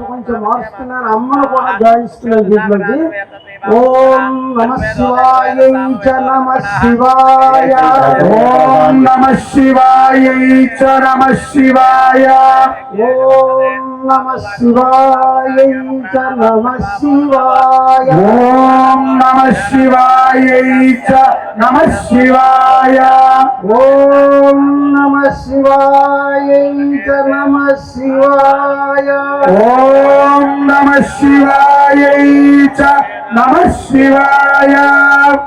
కొంచెం మారుస్తున్నాను అమ్మను కూడా గాయిస్తున్నాను దీంట్లోకి ఓం నమ శివాయ నమ శివాయ. ఓం నమ శివాయ నమ శివాయ. ఓం నమ శివాయ నమ శివాయ. ఓం నమ శివాయ నమ శివాయ. ఓం నమ శివాయ నమ శివాయ. ఓం నమ శివాయ చ నమ శివాయ.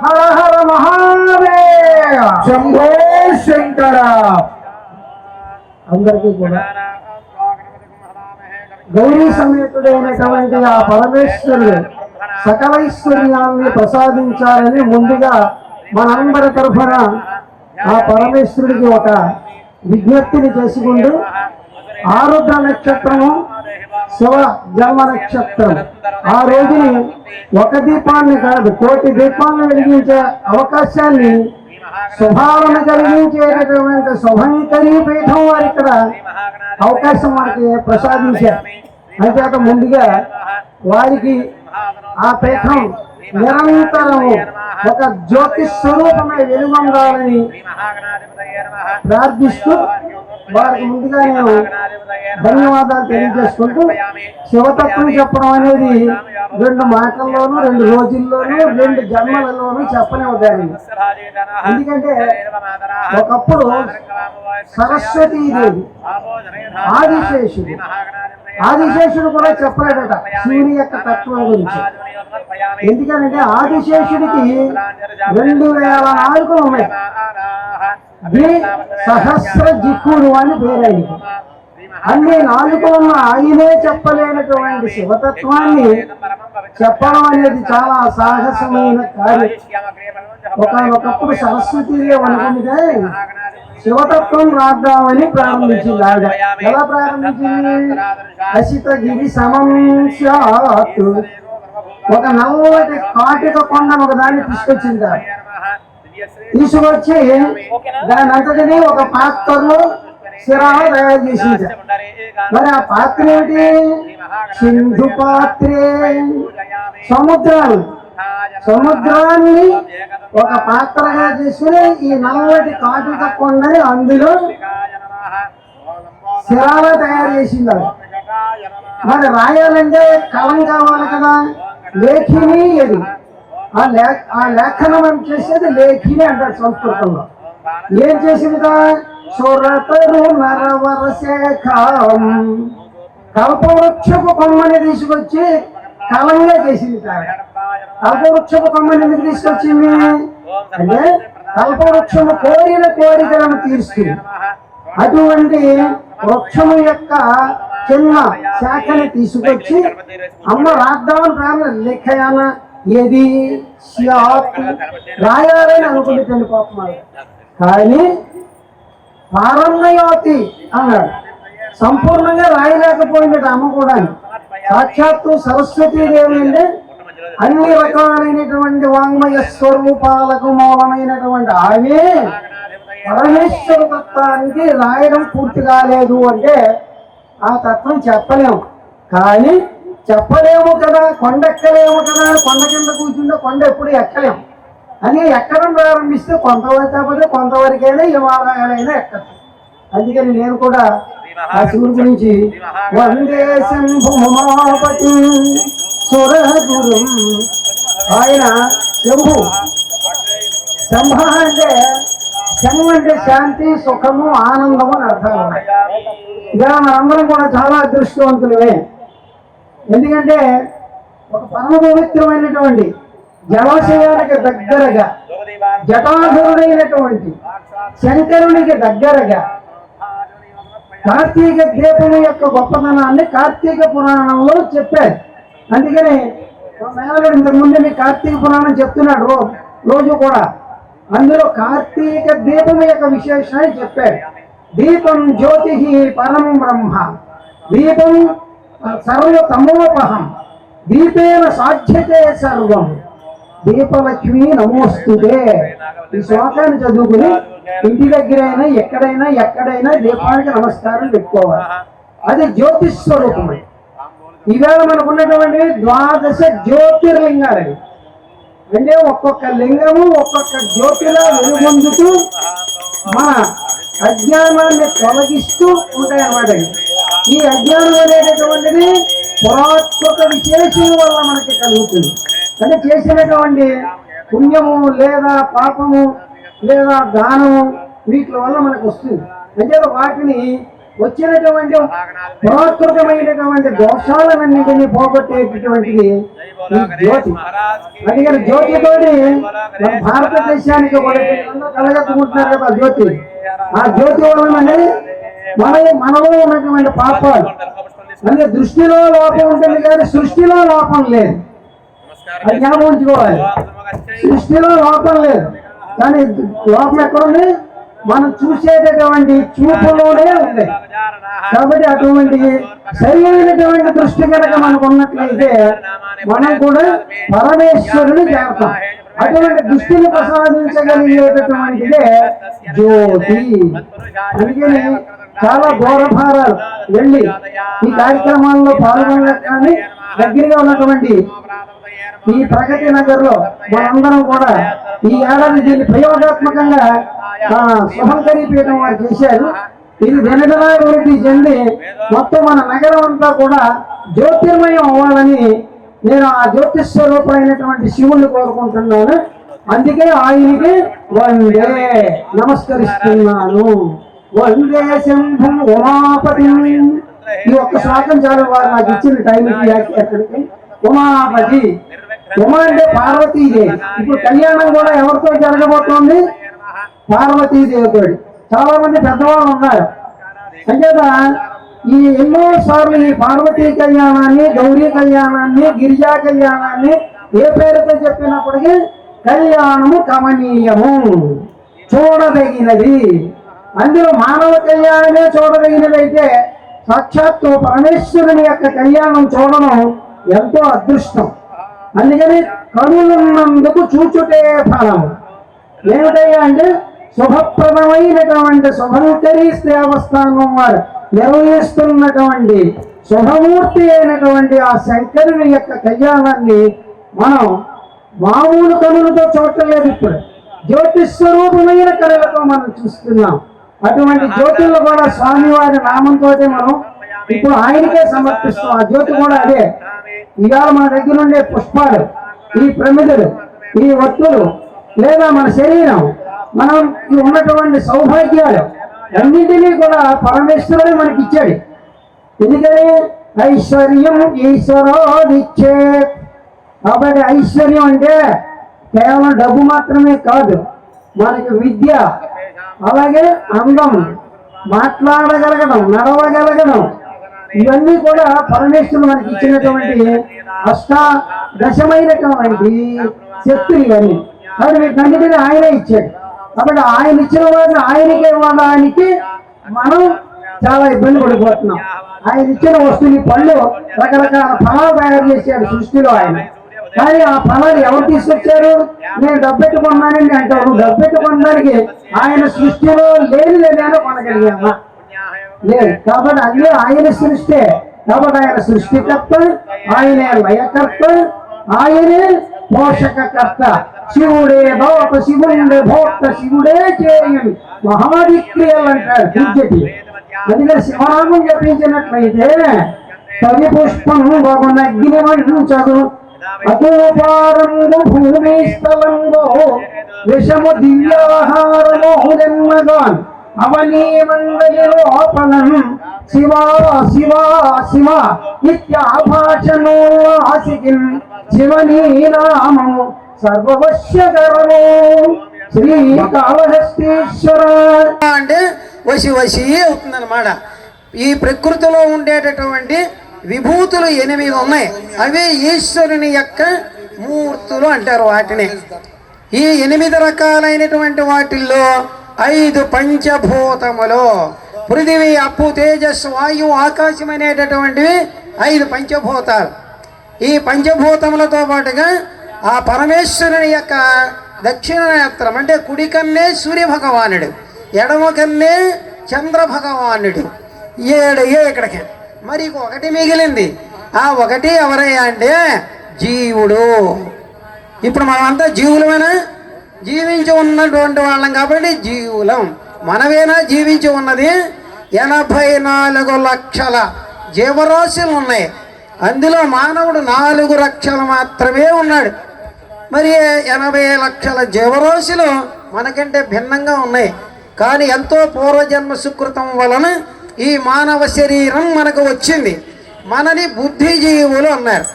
హర హర మహాదేవ! శంభో శంకర. అందరికీ కూడా. గౌరీ సమేతుడైనటువంటి ఆ పరమేశ్వరుడు సకలైశ్వర్యాన్ని ప్రసాదించాలని ముందుగా మనందరి తరఫున ఆ పరమేశ్వరుడికి ఒక విజ్ఞప్తిని చేసుకుంటూ ఆరుద్ర నక్షత్రము శివ జన్మ నక్షత్రం ఆ రోజుని ఒక దీపాన్ని కాదు కోటి దీపాలను వెలిగించే అవకాశాన్ని శుభాలను కలిగించేటటువంటి శుభంకరీ పీఠం వారు ఇక్కడ అవకాశం మనకి ప్రసాదించారు. అంతేత ముందుగా వారికి ఆ పీఠం నిరంతరము ఒక జ్యోతి స్వరూపమే వెలుగొందాలని ప్రార్థిస్తూ వారికి ముందుగా నేను ధన్యవాదాలు తెలియజేసుకుంటూ శివతత్వం చెప్పడం అనేది రెండు మాటల్లోనూ రెండు రోజుల్లోనూ రెండు జన్మలలోనూ చెప్పనివ్వదాన్ని ఎందుకంటే ఒకప్పుడు సరస్వతీదేవి ఆదిశేషుడు ఆదిశేషుడు కూడా చెప్పలేడట శివుని యొక్క తత్వం గురించి. ఎందుకనంటే ఆదిశేషుడికి రెండు వేల నాలుగులు ఉన్నాయి. సహస్ర జిక్కుడు అని పేరైంది. అన్ని నాలుగున్న ఆయనే చెప్పలేనటువంటి శివతత్వాన్ని చెప్పడం అనేది చాలా సాహసమైన కార్యం. ఒక ఒకప్పుడు సరస్వతీదేవి అనుకుంటే శివతత్వం రాద్దామని ప్రారంభించింది ఆవిడ. ఎలా ప్రారంభించింది? అసితగిరి సమం స్యాత్. ఒక నల్లటి కాటిక కొండను ఒక దాన్ని తీసుకొచ్చింది తీసుకొచ్చి దాని అంతటిని ఒక పాత్రలో శిరాలు తయారు చేసింది. మరి ఆ పాత్ర ఏమిటి సింధు పాత్రే. సముద్రాలు. సముద్రాన్ని ఒక పాత్రగా చేసుకుని ఈ నల్లటి కాటిక కొండని అందులో శిరాలు తయారు చేసింది. మరి రాయాలంటే కలం కావాలి కదా? లేఖిని ఇది ఆ లే ఆ లేఖనం అని చేసేది? లేఖిని అంటారు సంస్కృతంలో. ఏం చేసిందా సురతరు నరవర శేఖం కల్పవృక్షపు కొమ్మని తీసుకొచ్చి కలంగా చేసింది కల్పవృక్షపు కొమ్మని ఎందుకు తీసుకొచ్చింది? అంటే కల్పవృక్షము కోరిన కోరికలను తీరుస్తుంది. అటువంటి వృక్షము యొక్క చిన్న శాఖని తీసుకొచ్చి అమ్మ రాద్దామని ప్రారంభం లేఖయాన ఏది? రాయాలని అనుకుంటుంది పాపం కానీ ప్రారంభయోతి అన్నాడు. సంపూర్ణంగా రాయలేకపోయిందట అమ్మ కూడా సాక్షాత్తు సరస్వతీదేవి అంటే అన్ని రకాలైనటువంటి వాంగ్మయ స్వరూపాలకు మూలమైనటువంటి ఆమె పరమేశ్వర తత్వానికి రాయడం పూర్తి కాలేదు అంటే ఆ తత్వం చెప్పలేము. కానీ చెప్పలేము కదా కొండ ఎక్కలేము కదా కొండ కింద కూర్చుంటే కొండ ఎప్పుడు ఎక్కలేము. అని ఎక్కడం ప్రారంభిస్తే కొంతవరకు కాకపోతే కొంతవరకైనా హిమాలయాలైనా ఎక్కచ్చు. అందుకని నేను కూడా ఆ శివుడి గురించి వందే శంభుమాపతి సురగురు. ఆయన శంభు. శంభ అంటే శంభు అంటే శాంతి సుఖము ఆనందము అని అర్థం. ఇలా మనందరం కూడా చాలా అదృష్టవంతులమే. ఎందుకంటే ఒక పరమ పవిత్రమైనటువంటి జలాశయానికి దగ్గరగా జటాధరుడైనటువంటి శంకరునికి దగ్గరగా కార్తీక దీపము యొక్క గొప్పతనాన్ని కార్తీక పురాణంలో చెప్పారు. అందుకని మేనగాడు ఇంతకుముందే మీ కార్తీక పురాణం చెప్తున్నాడు రో- రోజు కూడా. అందులో కార్తీక దీపం యొక్క విశేషాన్ని చెప్పాడు. దీపం జ్యోతి పరం బ్రహ్మ. దీపం సర్వతమోపహం. దీపేన సాధ్యతే సర్వం. దీపలక్ష్మి నమోస్తుతే ఈ శ్లోకాన్ని చదువుకుని ఇంటి దగ్గరైనా ఎక్కడైనా ఎక్కడైనా దీపానికి నమస్కారం పెట్టుకోవాలి. అది జ్యోతిస్వరూపం ఈవేళ మనకున్నటువంటి ద్వాదశ జ్యోతిర్లింగాలవి. అంటే ఒక్కొక్క లింగము ఒక్కొక్క జ్యోతిలా వెలుగొందుతూ మన అజ్ఞానాన్ని తొలగిస్తూ ఉంటాయి అన్నమాట ఈ అజ్ఞానం అనేటటువంటిది పురాత్మక విశేషం వల్ల మనకి కలుగుతుంది. అంటే చేసినటువంటి పుణ్యము లేదా పాపము లేదా దానము వీటి వల్ల మనకు వస్తుంది. అంటే వాటిని వచ్చినటువంటి పురాకృతమైనటువంటి దోషాలన్నింటినీ పోగొట్టేటటువంటిది జ్యోతి. అందుకని జ్యోతితోటి మన భారతదేశానికి కలగట్టుకుంటున్నారు కదా జ్యోతి. ఆ జ్యోతి వలన మన మనలో ఉన్నటువంటి పాపాలు. అంటే దృష్టిలో లోపం ఉంటుంది కానీ సృష్టిలో లోపం లేదు. అది జ్ఞాపకం ఉంచుకోవాలి. సృష్టిలో లోపం లేదు. కానీ లోపం ఎక్కడుంది? మనం చూసేటటువంటి చూపులోనే ఉంది. కాబట్టి అటువంటి సరి అయినటువంటి దృష్టి కనుక మనకు ఉన్నట్లయితే మనం కూడా పరమేశ్వరుని చేరతాం. అటువంటి దృష్టిని ప్రసాదించగలిగేటటువంటిదే జ్యోతి. అందుకని చాలా దూరభారాలు వెళ్ళి ఈ కార్యక్రమాల్లో పాల్గొనగానే దగ్గరగా ఉన్నటువంటి ఈ ప్రగతి నగర్లో మనందరం కూడా ఈ ఏడాది దీన్ని ప్రయోగాత్మకంగా ఆ, శుభంకరీ పీఠం వారు చేశారు. ఇది దినదినాభివృద్ధి చెంది మొత్తం మన నగరం అంతా కూడా జ్యోతిర్మయం అవ్వాలని నేను ఆ జ్యోతిస్వరూపమైనటువంటి శివుణ్ణి కోరుకుంటున్నాను. అందుకే ఆయనకి వందే నమస్కరిస్తున్నాను. వందే శంభం ఉమాపతి ఈ ఒక్క శ్లోకం చాలు వారు నాకు ఇచ్చిన టైంకి ఎక్కడికి ఉమాపతి ఉమా అంటే పార్వతీదేవి. ఇప్పుడు కళ్యాణం కూడా ఎవరితో జరగబోతోంది? పార్వతీదేవితో చాలా మంది పెద్దవాళ్ళు ఉన్నారు. అంచేత ఈ ఎన్నో సార్లు ఈ పార్వతీ కళ్యాణాన్ని గౌరీ కళ్యాణాన్ని గిరిజా కళ్యాణాన్ని ఏ పేరుతో చెప్పినప్పటికీ కళ్యాణము కమనీయము. చూడదగినది. అందులో మానవ కళ్యాణమే చూడదగినదైతే సాక్షాత్తు పరమేశ్వరుని యొక్క కళ్యాణం చూడడం ఎంతో అదృష్టం. అందుకని కనులున్నందుకు చూచుటే ఫలము ఏమిటయ్యా అంటే శుభప్రదమైనటువంటి శుభంకరీ దేవస్థానం వారు నిర్వహిస్తున్నటువంటి శుభమూర్తి అయినటువంటి ఆ శంకరుని యొక్క కళ్యాణాన్ని మనం మామూలు కనులతో చూడలేదు ఇప్పుడు. జ్యోతిస్వరూపమైన కళలతో మనం చూస్తున్నాం. అటువంటి జ్యోతుల్లో కూడా స్వామివారి నామంతో మనం ఇప్పుడు ఆయనకే సమర్పిస్తాం. ఆ జ్యోతి కూడా అదే. ఇవాళ మన దగ్గర ఉండే పుష్పాలు ఈ ప్రమిదలు ఈ వత్తులు లేదా మన శరీరం మనం ఈ ఉన్నటువంటి సౌభాగ్యాలు అన్నిటినీ కూడా పరమేశ్వరుడే మనకి ఇచ్చాడు. ఎందుకని? ఐశ్వర్యం ఈశ్వరోదిచ్చే. కాబట్టి ఐశ్వర్యం అంటే కేవలం డబ్బు మాత్రమే కాదు మనకి విద్య అలాగే అందం మాట్లాడగలగడం నడవగలగడం ఇవన్నీ కూడా పరమేశ్వరుడు మనకి ఇచ్చినటువంటి అష్టాదశమైనటువంటి శక్తులు ఇవన్నీ. కాబట్టి వీటన్నిటిని ఆయనే ఇచ్చాడు. కాబట్టి ఆయన ఇచ్చిన వాటిని ఆయనకే ఇవ్వడానికి మనం చాలా ఇబ్బంది పడిపోతున్నాం. ఆయన ఇచ్చిన వస్తువుని పళ్ళు రకరకాల ఫలాలు తయారు చేశాడు సృష్టిలో ఆయన. కానీ ఆ పొలాలు ఎవరు తీసుకొచ్చారు? నేను డబ్బెట్టుకున్నానండి అంటారు. డబ్బెట్టుకున్నానికి ఆయన సృష్టిలో లేని లేదని కొనగలిగామా? లేదు. కాబట్టి అన్నీ ఆయన సృష్టి. కాబట్టి ఆయన సృష్టికర్త ఆయనే లయకర్త ఆయనే పోషకకర్త. శివుడే భవత శివుడే భోక్త శివుడే చేయని మహావిక్రియలు అంటారు పూజ్యటి అందుకని శివనామం జపించినట్లయితే కవి పుష్పం వగునగ్ని చదువు. అతోపారంగు భూమి స్థలంలో విషము దివ్యాహారమో జన్మగాన్. అవనీ మండలి లోపలం శివా శివా. శివ నిత్యాభాషణోల్లాసికిన్ శివనీ నామము సర్వవశ్యకరము. శ్రీ కాళహస్తీశ్వర. అంటే వసి వసి అవుతుందన్నమాట. ఈ ప్రకృతిలో ఉండేటటువంటి విభూతులు ఎనిమిది ఉన్నాయి. అవి ఈశ్వరుని యొక్క మూర్తులు అంటారు వాటిని. ఈ ఎనిమిది రకాలైనటువంటి వాటిల్లో ఐదు పంచభూతములు. పృథివీ అప్పు తేజస్సు వాయువు ఆకాశం అనేటటువంటివి ఐదు పంచభూతాలు. ఈ పంచభూతములతో పాటుగా ఆ పరమేశ్వరుని యొక్క దక్షిణ నేత్రం అంటే కుడి కన్నే సూర్య భగవానుడు ఎడమ కన్నే చంద్ర భగవానుడు. ఏడు ఏ ఇక్కడికి? మరి ఒకటి మిగిలింది. ఆ ఒకటి ఎవరయ్యా అంటే జీవుడు. ఇప్పుడు మనమంతా జీవులమేనా? జీవించి ఉన్నటువంటి వాళ్ళం కాబట్టి జీవులం. మనమేనా జీవించి ఉన్నది? ఎనభై నాలుగు లక్షల జీవరాశులు ఉన్నాయి. అందులో మానవుడు నాలుగు లక్షలు మాత్రమే ఉన్నాడు. మరి ఎనభై లక్షల జీవరాశులు మనకంటే భిన్నంగా ఉన్నాయి. కానీ ఎంతో పూర్వజన్మ సుకృతం వలన ఈ మానవ శరీరం మనకు వచ్చింది. మనని బుద్ధిజీవులు అన్నారు.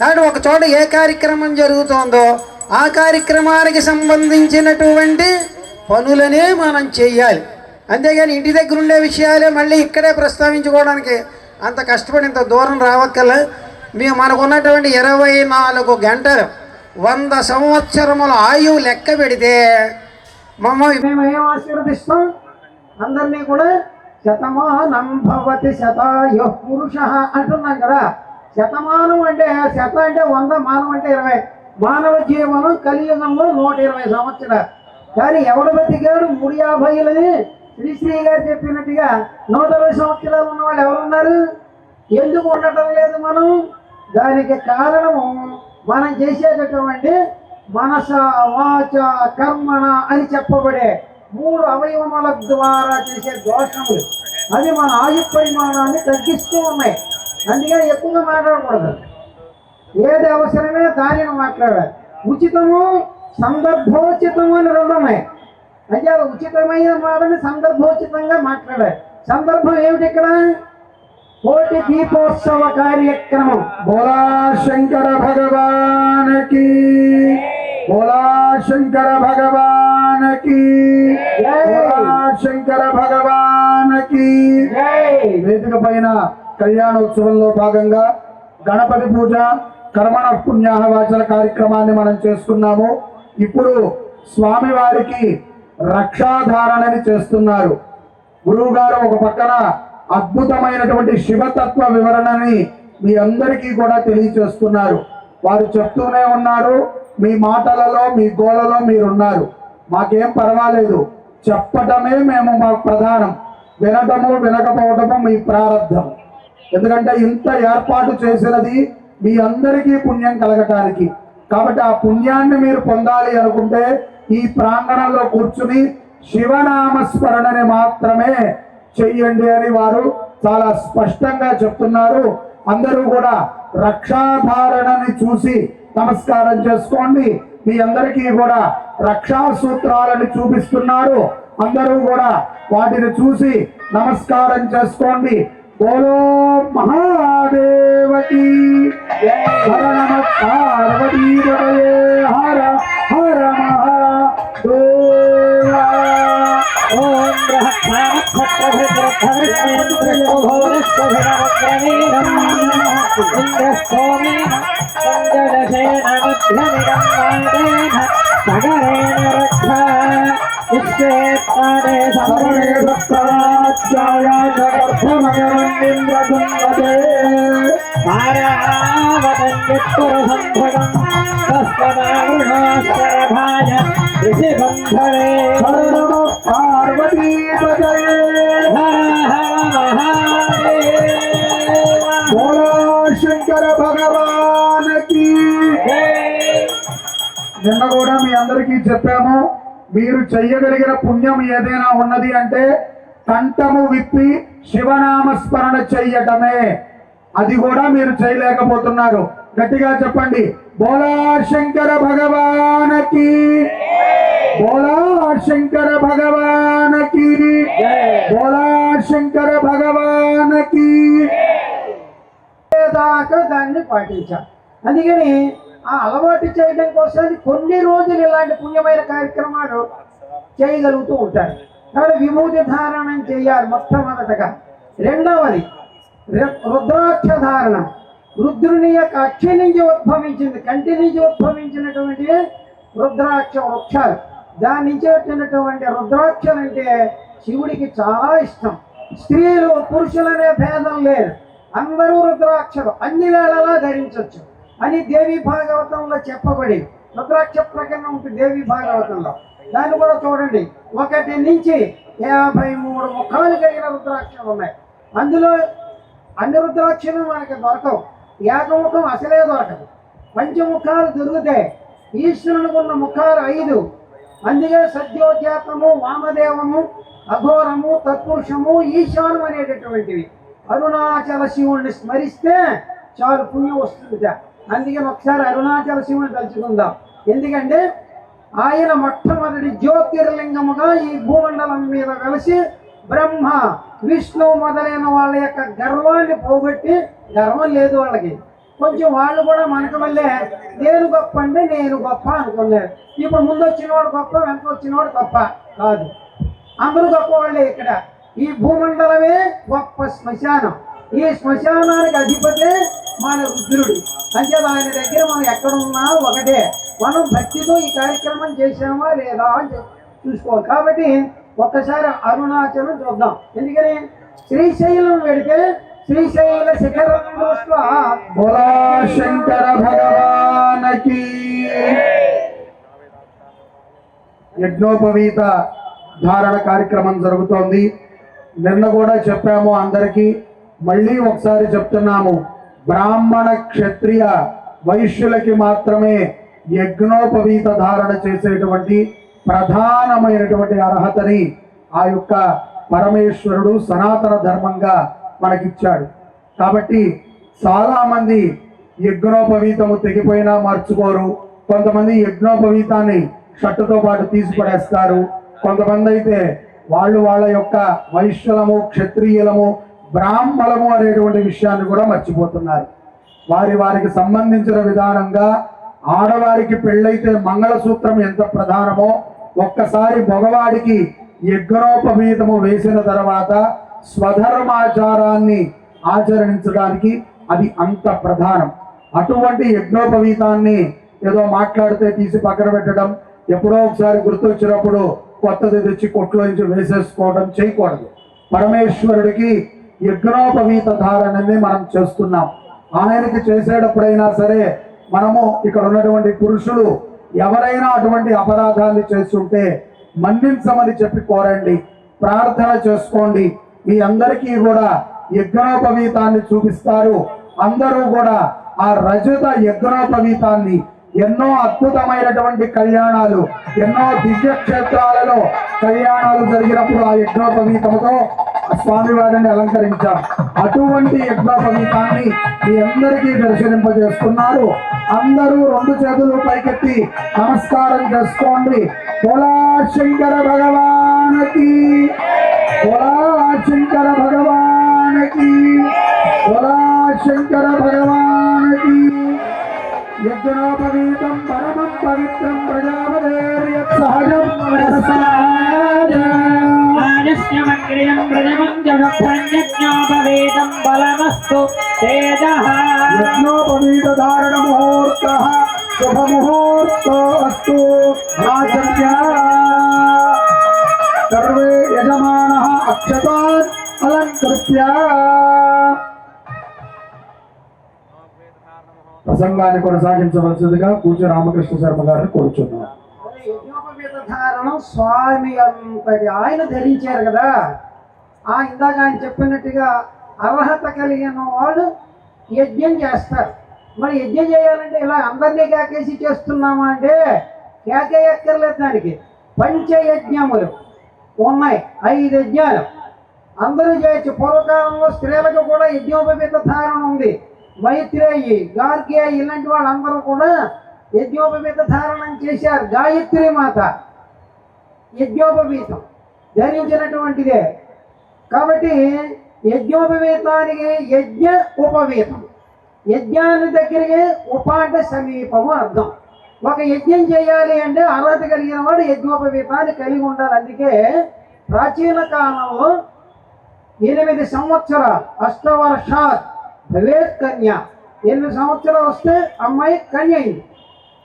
కానీ ఒక చోట ఏ కార్యక్రమం జరుగుతోందో ఆ కార్యక్రమానికి సంబంధించినటువంటి పనులనే మనం చేయాలి. అంతేగాని ఇంటి దగ్గర ఉండే విషయాలే మళ్ళీ ఇక్కడే ప్రస్తావించుకోవడానికి అంత కష్టపడి ఇంత దూరం రావక్కల మేము మనకున్నటువంటి ఇరవై నాలుగు గంటలు వంద సంవత్సరముల ఆయువు లెక్క పెడితే మమ్మ మేము ఏం ఆశీర్వదిస్తాం? అందరినీ కూడా శతమానం భవతి శతాయో పురుష అంటున్నాం కదా. శతమానం అంటే శత అంటే వంద మానవం అంటే ఇరవై. మానవ జీవనం కలియుగంలో నూట ఇరవై సంవత్సరాలు. కానీ ఎవడు బతికాడు? మూడు యాభైలని శ్రీశ్రీ గారు చెప్పినట్టుగా నూట ఇరవై సంవత్సరాలు ఉన్న వాళ్ళు ఎవరున్నారు? ఎందుకు ఉండటం లేదు మనం? దానికి కారణము మనం చేసేటటువంటి మనస వాచ కర్మణ అని చెప్పబడే మూడు అవయవముల ద్వారా చేసే దోషములు. అవి మన ఆయు పరిమాణాన్ని తగ్గిస్తూ ఉన్నాయి. అందుకని ఎక్కువగా మాట్లాడకూడదు. ఏది అవసరమే దానిని మాట్లాడాలి. ఉచితము సందర్భోచితము అని రెండు ఉన్నాయి. ఉచితమైన మాటని సందర్భోచితంగా మాట్లాడాలి. సందర్భం ఏమిటి ఇక్కడ? కోటి దీపోత్సవ కార్యక్రమం. బోలా శంకర భగవానకి. బోలా శంకర భగవాన్ శంకర భగవాన్కి వేదిక పైన కళ్యాణోత్సవంలో భాగంగా గణపతి పూజ కర్మణ పుణ్యాహ వాచన కార్యక్రమాన్ని మనం చేస్తున్నాము. ఇప్పుడు స్వామి వారికి రక్షాధారణని చేస్తున్నారు. గురువు గారు ఒక పక్కన అద్భుతమైనటువంటి శివతత్వ వివరణని మీ అందరికీ కూడా తెలియచేస్తున్నారు. వారు చెప్తూనే ఉన్నారు మీ మాటలలో మీ గోలలో మీరున్నారు. మాకేం పర్వాలేదు. చెప్పటమే మేము మాకు ప్రధానం. వినటము వినకపోవటము మీ ప్రారంధం ఎందుకంటే ఇంత ఏర్పాటు చేసినది మీ అందరికీ పుణ్యం కలగటానికి. కాబట్టి ఆ పుణ్యాన్ని మీరు పొందాలి అనుకుంటే ఈ ప్రాంగణంలో కూర్చుని శివనామస్మరణని మాత్రమే చెయ్యండి అని వారు చాలా స్పష్టంగా చెప్తున్నారు. అందరూ కూడా రక్షాధారణని చూసి నమస్కారం చేసుకోండి. మీ అందరికీ కూడా రక్షా సూత్రాలను చూపిస్తున్నారు. అందరూ కూడా వాటిని చూసి నమస్కారం చేసుకోండి. బోలో మహాదేవకి హర నమ హర హర మహాదేవ సర్వే భక్తరాజ్యాయ జగర్భమయమన్నింద్రదుంగదే హర నమ పార్వతీపతయే శంకర భగవానకి నిన్న కూడా మీ అందరికీ చెప్పాము మీరు చెయ్యగలిగిన పుణ్యం ఏదైనా ఉన్నది అంటే కంఠము విప్పి శివనామస్మరణ చెయ్యటమే. అది కూడా మీరు చేయలేకపోతున్నారు. గట్టిగా చెప్పండి బోలా శంకర భగవానకి శంకర భగవానకి. బోలా శంకర భగవానకి. దాకా దాన్ని పాటించాం. అందుకని ఆ అలవాటు చేయడం కోసం కొన్ని రోజులు ఇలాంటి పుణ్యమైన కార్యక్రమాలు చేయగలుగుతూ ఉంటారు. కాబట్టి విభూతి ధారణం చేయాలి మొట్టమొదటగా. రెండవది రుద్రాక్ష ధారణం. రుద్రుని యొక్క అక్షి నుంచి ఉద్భవించింది కంటి నుంచి ఉద్భవించినటువంటి రుద్రాక్ష వృక్షాలు. దాని నుంచి వచ్చినటువంటి రుద్రాక్షలు అంటే శివుడికి చాలా ఇష్టం. స్త్రీలు పురుషులనే భేదం లేదు. అందరూ రుద్రాక్షలు అన్ని వేళలా ధరించవచ్చు అని దేవి భాగవతంలో చెప్పబడి రుద్రాక్ష ప్రకరణం ఉంటుంది దేవి భాగవతంలో. దాన్ని కూడా చూడండి. ఒకటి నుంచి యాభై మూడు ముఖాలు కలిగిన రుద్రాక్షలు ఉన్నాయి. అందులో అన్ని రుద్రాక్షలు మనకి దొరకవు. ఏకముఖం అసలే దొరకదు. పంచముఖాలు దొరుకుతాయి ఈశ్వరునికి ఉన్న ముఖాలు ఐదు అందుకే సద్యోజాతము వామదేవము అఘోరము తత్పురుషము ఈశానం అనేటటువంటివి. అరుణాచల శివుణ్ణి స్మరిస్తే చాలు పుణ్యం వస్తుందిట. అందుకని ఒకసారి అరుణాచల శివుని తలుచుకుందాం. ఎందుకంటే ఆయన మొట్టమొదటి జ్యోతిర్లింగముగా ఈ భూమండలం మీద కలిసి బ్రహ్మ విష్ణు మొదలైన వాళ్ళ యొక్క గర్వాన్ని పోగొట్టి గర్వం లేదు వాళ్ళకి. కొంచెం వాళ్ళు కూడా మనకు వల్లే నేను గొప్ప అంటే నేను గొప్ప అనుకున్నారు ఇప్పుడు ముందు వచ్చినవాడు గొప్ప వెనక వచ్చినవాడు గొప్ప కాదు. అందరూ గొప్ప వాళ్ళే ఇక్కడ. ఈ భూమండలమే గొప్ప శ్మశానం. ఈ శ్మశానానికి అధిపతే మన రుద్రుడు. అంచేత ఆయన దగ్గర మనం ఎక్కడున్నా ఒకటే. మనం భక్తితో ఈ కార్యక్రమం చేసామా లేదా అని చూసుకోవాలి. కాబట్టి ఒక్కసారి అరుణాచలం చూద్దాం. ఎందుకని? శ్రీశైలం వెడితే శ్రీశైల శిఖరం దృష్ట్యా శంకర భగవానకి. యజ్ఞోపవీత ధారణ కార్యక్రమం జరుగుతోంది. నిన్న కూడా చెప్పాము అందరికీ. మళ్ళీ ఒకసారి చెప్తున్నాము. బ్రాహ్మణ క్షత్రియ వైశ్యులకి మాత్రమే యజ్ఞోపవీత ధారణ చేసేటువంటి ప్రధానమైనటువంటి అర్హతని ఆ యొక్క పరమేశ్వరుడు సనాతన ధర్మంగా మనకిచ్చాడు. కాబట్టి చాలామంది యజ్ఞోపవీతము తెగిపోయినా మార్చుకోరు. కొంతమంది యజ్ఞోపవీతాన్ని షట్టుతో పాటు తీసుకుపడేస్తారు కొంతమంది అయితే వాళ్ళు వాళ్ళ యొక్క వైశ్యులము క్షత్రియులము బ్రాహ్మణము అనేటువంటి విషయాన్ని కూడా మర్చిపోతున్నారు. వారి వారికి సంబంధించిన విధానంగా ఆడవారికి పెళ్ళైతే మంగళసూత్రం ఎంత ప్రధానమో ఒక్కసారి మగవాడికి యజ్ఞోపవీతము వేసిన తర్వాత స్వధర్మాచారాన్ని ఆచరించడానికి అది అంత ప్రధానం. అటువంటి యజ్ఞోపవీతాన్ని ఏదో మాట్లాడితే తీసి పక్కన పెట్టడం ఎప్పుడో ఒకసారి గుర్తొచ్చినప్పుడు కొత్తది తెచ్చి కొట్లోంచి వేసేసుకోవడం చేయకూడదు. పరమేశ్వరుడికి యజ్ఞోపవీత ధారణని మనం చేస్తున్నాం. ఆయనకి చేసేటప్పుడైనా సరే మనము ఇక్కడ ఉన్నటువంటి పురుషులు ఎవరైనా అటువంటి అపరాధాన్ని చేస్తుంటే మన్నించమని చెప్పి కోరండి ప్రార్థన చేసుకోండి మీ అందరికీ కూడా యజ్ఞోపవీతాన్ని చూపిస్తారు. అందరూ కూడా ఆ రజత యజ్ఞోపవీతాన్ని ఎన్నో అద్భుతమైనటువంటి కళ్యాణాలు ఎన్నో దివ్య క్షేత్రాలలో కళ్యాణాలు జరిగినప్పుడు ఆ యజ్ఞోపవీతంతో స్వామివారిని అలంకరించాం. అటువంటి యజ్ఞోపవీతాన్ని మీ అందరికీ దర్శనింపజేస్తున్నారు. అందరూ రెండు చేతులు పైకెత్తి నమస్కారం చేసుకోండి. బోలా శంకర భగవానకి. బోలా శంకర భగవానకి బోలా శంకర భగవానకి యజ్ఞోపవీతం పరమం పవిత్రం ప్రజాపదేర్యత్ సహజం ఆలస్యమగ్రియం ప్రజమం జగత్సంజ్ఞాపవేదం బలమస్తు తేజః యజ్ఞోపవీత ధారణ ముహూర్త శుభ ముహూర్తో అస్తు ఆచర్య సర్వే యజమాన అలంకృత్య. ప్రసంగాన్ని కొనసాగించవలసిందిగా పూజ రామకృష్ణ శర్మ గారిని కోరుచున్నాను ధారణం స్వామి అంతటి ఆయన ధరించారు కదా. ఆ ఇందాక ఆయన చెప్పినట్టుగా అర్హత కలిగిన వాళ్ళు యజ్ఞం చేస్తారు. మరి యజ్ఞం చేయాలంటే ఇలా అందరినీ కేకేసి చేస్తున్నామా అంటే కేకేయక్కర్లేదు దానికి. పంచయజ్ఞములు. ఉన్నాయి. ఐదు యజ్ఞాలు. అందరూ చేయొచ్చు పూర్వకాలంలో స్త్రీలకు కూడా యజ్ఞోపవీత ధారణ ఉంది. మైత్రేయి గార్గ్య ఇలాంటి వాళ్ళందరూ కూడా యజ్ఞోపవీత ధారణం చేశారు. గాయత్రి మాత యజ్ఞోపవీతం ధరించినటువంటిదే. కాబట్టి యజ్ఞోపవీతానికి యజ్ఞ ఉపవీతం. యజ్ఞాన్ని దగ్గరికి ఉప అంటే సమీపము అర్థం. ఒక యజ్ఞం చేయాలి అంటే అర్హత కలిగిన వాడు యజ్ఞోపవీతాన్ని కలిగి ఉండాలి. అందుకే ప్రాచీన కాలంలో ఎనిమిది సంవత్సరాలు అష్టవర్షాత్ భవేత్ కన్య ఎనిమిది సంవత్సరాలు వస్తే అమ్మాయి కన్య అయింది.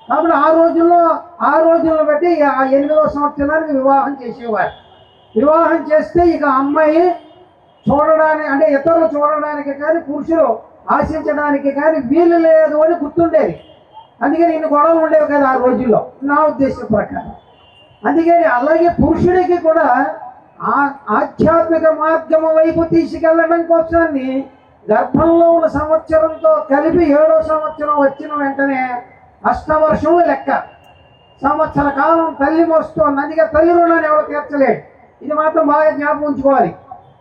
కాబట్టి ఆ రోజుల్లో ఆ రోజులను బట్టి ఆ ఎనిమిదవ సంవత్సరానికి వివాహం చేసేవారు. వివాహం చేస్తే ఇక అమ్మాయి చూడడానికి అంటే ఇతరులు చూడడానికి కానీ పురుషులు ఆశించడానికి కానీ వీలు లేదు అని గుర్తుండేది. అందుకని ఇన్ని గొడవలు ఉండేవి కదా ఆ రోజుల్లో. నా ఉద్దేశం ప్రకారం. అందుకని అలాగే పురుషుడికి కూడా ఆ ఆధ్యాత్మిక మార్గము వైపు తీసుకెళ్ళడం కోసాన్ని గర్భంలో ఉన్న సంవత్సరంతో కలిపి ఏడో సంవత్సరం వచ్చిన వెంటనే అష్టవర్షము లెక్క. సంవత్సర కాలం తల్లి మోస్తోంది. అందుకే తల్లి రుణాన్ని ఎవరు తీర్చలేడు ఇది మాత్రం బాగా జ్ఞాపకం ఉంచుకోవాలి.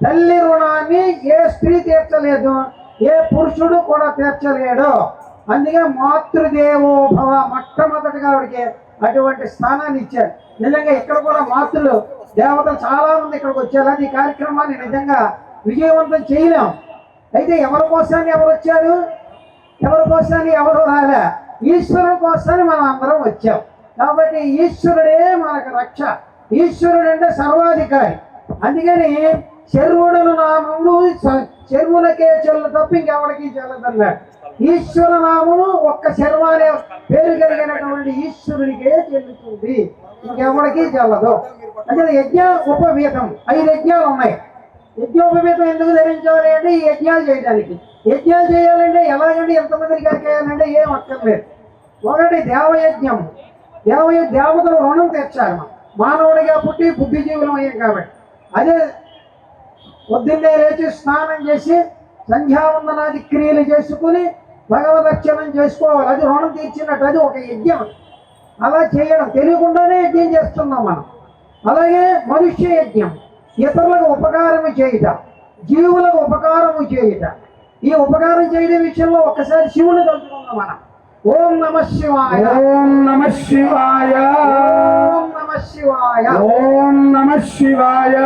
తల్లి రుణాన్ని ఏ స్త్రీ తీర్చలేదు ఏ పురుషుడు కూడా తీర్చలేడు. అందుకే మాతృదేవో భవ మొట్టమొదటిగా ఆవిడకి అటువంటి స్థానాన్ని ఇచ్చారు. నిజంగా ఇక్కడ కూడా మాతృలు దేవతలు చాలా మంది ఇక్కడికి వచ్చారు. ఈ కార్యక్రమాన్ని నిజంగా విజయవంతం చేయలేం. అయితే ఎవరి కోసాన్ని ఎవరు వచ్చారు? ఎవరి కోసాన్ని ఎవరు రాలే? ఈశ్వరుడు కోసాన్ని మనం అందరం వచ్చాం. కాబట్టి ఈశ్వరుడే మనకు రక్ష. ఈశ్వరుడు అంటే సర్వాధికారి. అందుకని చెరువుడు నామము స- చెరువులకే చెల్లు తప్ప ఇంకెవరికి చెల్లదన్నాడు ఈశ్వర నామము ఒక్క శర్మ అనే పేరు కలిగినటువంటి ఈశ్వరునికే చెల్లుతుంది. ఇంకెవరికి చెల్లదు. అంటే యజ్ఞ ఉపవీతం ఐదు యజ్ఞాలు ఉన్నాయి. యజ్ఞోపవీతం ఎందుకు ధరించాలి అంటే ఈ యజ్ఞాలు చేయడానికి యజ్ఞాలు చేయాలంటే ఎలాగంటే ఎంతమందికి చేయాలంటే ఏం అక్కర్లేదు. ఒకటి దేవయజ్ఞం. దేవ దేవతలు రుణం తెచ్చారు మానవుడిగా పుట్టి బుద్ధిజీవులం అయ్యాం కాబట్టి. అదే పొద్దున్నే లేచి స్నానం చేసి సంధ్యావందనాది క్రియలు చేసుకుని భగవదక్షణం చేసుకోవాలి. అది రుణం తీర్చినట్టు అది ఒక యజ్ఞం. అలా చేయడం తెలియకుండానే యజ్ఞం చేస్తున్నాం మనం. అలాగే మనుష్య యజ్ఞం. ఇతరులకు ఉపకారము చేయుట జీవులకు ఉపకారము చేయుట. ఈ ఉపకారం చేయడం విషయంలో ఒక్కసారి శివుని తలుచుకుందాం మనం. ఓం నమ శివాయ. ఓం నమ శివాయ. ఓం నమ శివాయ. ఓం నమ శివాయ.